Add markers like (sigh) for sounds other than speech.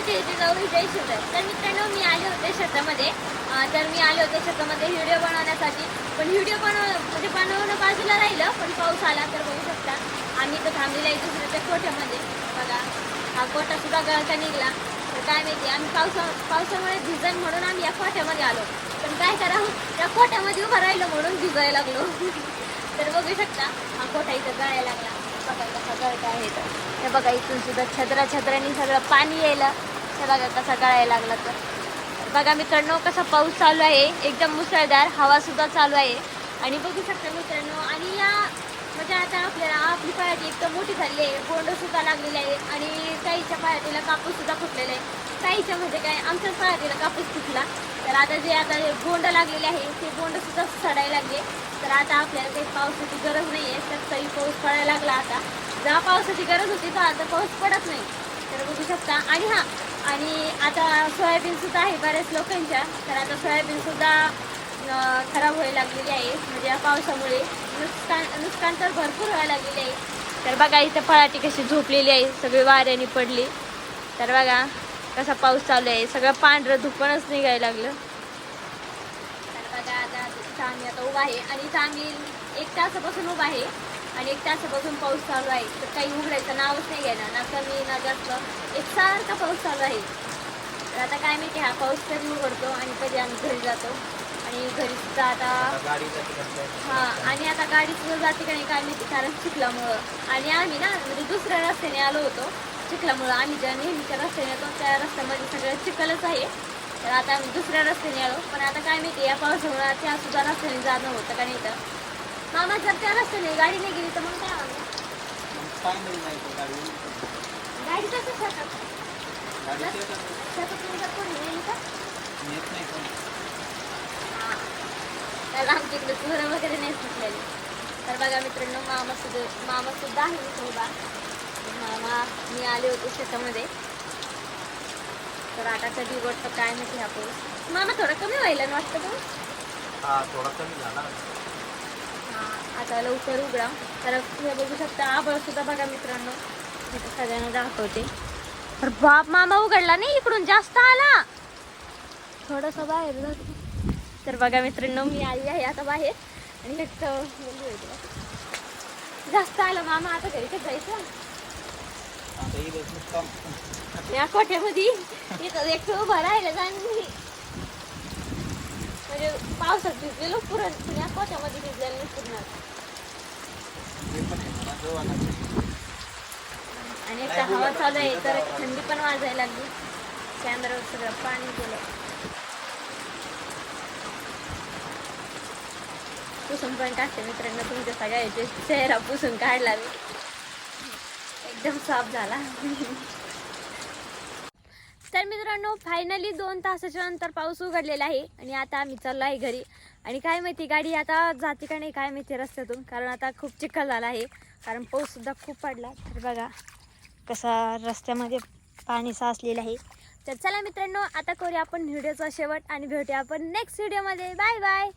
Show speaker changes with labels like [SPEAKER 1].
[SPEAKER 1] माझी इथे जाऊ जय शिवराय. तर मित्रांनो मी आले होते शेतामध्ये तर मी आले होते शेतामध्ये व्हिडिओ बनवण्यासाठी. पण व्हिडिओ बनव म्हणजे बनवणं बाजूला राहिलं पण पाऊस आला तर बघू शकता. आम्ही तर थांबलेला आहे दुसऱ्याच्या कोठ्यामध्ये. बघा हा कोटा सुद्धा गळता निघला. तर काय माहिती आम्ही पावसा पावसामुळे भिजन म्हणून आम्ही या कोठ्यामध्ये आलो. पण काय करावं? त्या कोठ्यामध्ये उभं राहिलो म्हणून भिजायला लागलो. (laughs) तर बघू शकता हा कोठा इथं गळायला लागला. बघा कसा गळता आहे तर. हे बघा इथून सुद्धा छत्रा छत्रांनी सगळं पाणी यायला. हे बघा कसा गळायला लागला तर. बघा मित्रांनो कसा पाऊस चालू आहे. एकदम मुसळधार हवा सुद्धा चालू आहे. आणि बघू शकता मित्रांनो आणि या म्हणजे आता आपल्याला आपली पायाची एकदम मोठी झाली आहे. बोंड सुद्धा लागलेली आहे. आणि काहीच्या पायातीला कापूस सुद्धा फुटलेला आहे. काहीच्या म्हणजे काय आमच्याच पायातीला कापूस फुटला तर आता जे आता बोंड लागलेले आहे ते बोंड सुद्धा सडायला लागले. तर आता आपल्याला काही पावसाची गरज नाही आहे तर तरी पाऊस पडायला लागला आता. जा पावसाची गरज होती तर आता पाऊस पडत नाही. तर बघू शकता. आणि हां आणि आता सोयाबीन सुद्धा आहे बऱ्याच लोकांच्या. तर आता सोयाबीन सुद्धा खराब व्हायला लागलेली आहे. म्हणजे या पावसामुळे नुकसान नुकसान तर भरपूर व्हायला लागलेले आहे. तर बघा इथं फळाटी कशी झोपलेली आहे. सगळी वाऱ्याने पडली. तर बघा कसा पाऊस चालू आहे? सगळं पांढरं धुपणच निघायला लागलं. तर बघा आता आम्ही आता उभा आहे. आणि इथं आम्ही एक तासापासून उभा आहे. आणि एक तासापासून पाऊस चालू आहे. तर काही उघडायचं नावच नाही घ्यायला ना कमी ना जास्त. एक सारखा पाऊस चालू आहे. तर आता काय माहिती हा पाऊस कधी उघडतो आणि कधी आम्ही घरी जातो. आणि घरी सुद्धा आता हा आणि आता गाडी सुद्धा जाते का नाही काय माहिती कारण चुकल्यामुळं आणि आम्ही ना म्हणजे दुसऱ्या रस्त्याने आलो होतो. चिखलामुळं आम्ही ज्या नेहमीच्या रस्त्याने येतो त्या रस्त्यामध्ये सगळं चिखलच आहे. तर आता आम्ही दुसऱ्या रस्त्याने आलो. पण आता काय माहिती या पावसामुळं त्या सुद्धा रस्त्याने जाणं होतं का नाही तर. मामा जर त्या रस्त्याने गाडी नाही गेली तर मग काय? गाडी कसं हा. तर आमच्याकडे तुरं वगैरे नाही सुटलेली. तर बघा मित्रांनो मामा सुद्धा मामा सुद्धा आहे इथे मामा मी आले होते शेतामध्ये. तर आता कधी गोष्ट काय माहिती हा पाऊस. मामा थोडा कमी व्हायला ना वाटतं तो
[SPEAKER 2] हा थोडा कमी झाला.
[SPEAKER 1] आता लवकर उघडा. तर तुम्ही बघू शकता आबळ सुद्धा बघा मित्रांनो. मी तर सगळ्यांना दाखवते. तर बाप मामा उघडला नाही इकडून जास्त आला. थोडंसं बाहेर तर बघा मित्रांनो मी आली आहे आता बाहेर. आणि. जास्त आलं मामा आता घरी कसं जायचं? या कोठ्यामध्ये? एक उभा राहिलं जाण म्हणजे पावसात भिजलेलो पुरण या कोठ्यामध्ये भिजलेलं नाही पुरणार आणि एक तर हवा चालू आहे तर थंडी पण वाजायला लागली. कॅमेरावर सगळं पाणी गेलं. पुसून पण टाकते मित्रांनो तुमच्या सगळ्याचे चेहरा पुसून काढला मी. एकदम साफ झाला. तर मित्रांनो फायनली दोन तासाच्या नंतर पाऊस उघडलेला आहे आणि आता आम्ही चाललो आहे घरी. आणि काय माहिती गाडी आता जाते का नाही काय माहिती रस्त्यातून कारण आता खूप चिखल झाला आहे. कारण पाऊस सुद्धा खूप पडला. तर बघा कसा रस्त्यामध्ये पाणी साचलेलं आहे. तर चला मित्रांनो आता करूया आपण व्हिडिओचा शेवट आणि भेटूया आपण नेक्स्ट व्हिडिओमध्ये बाय बाय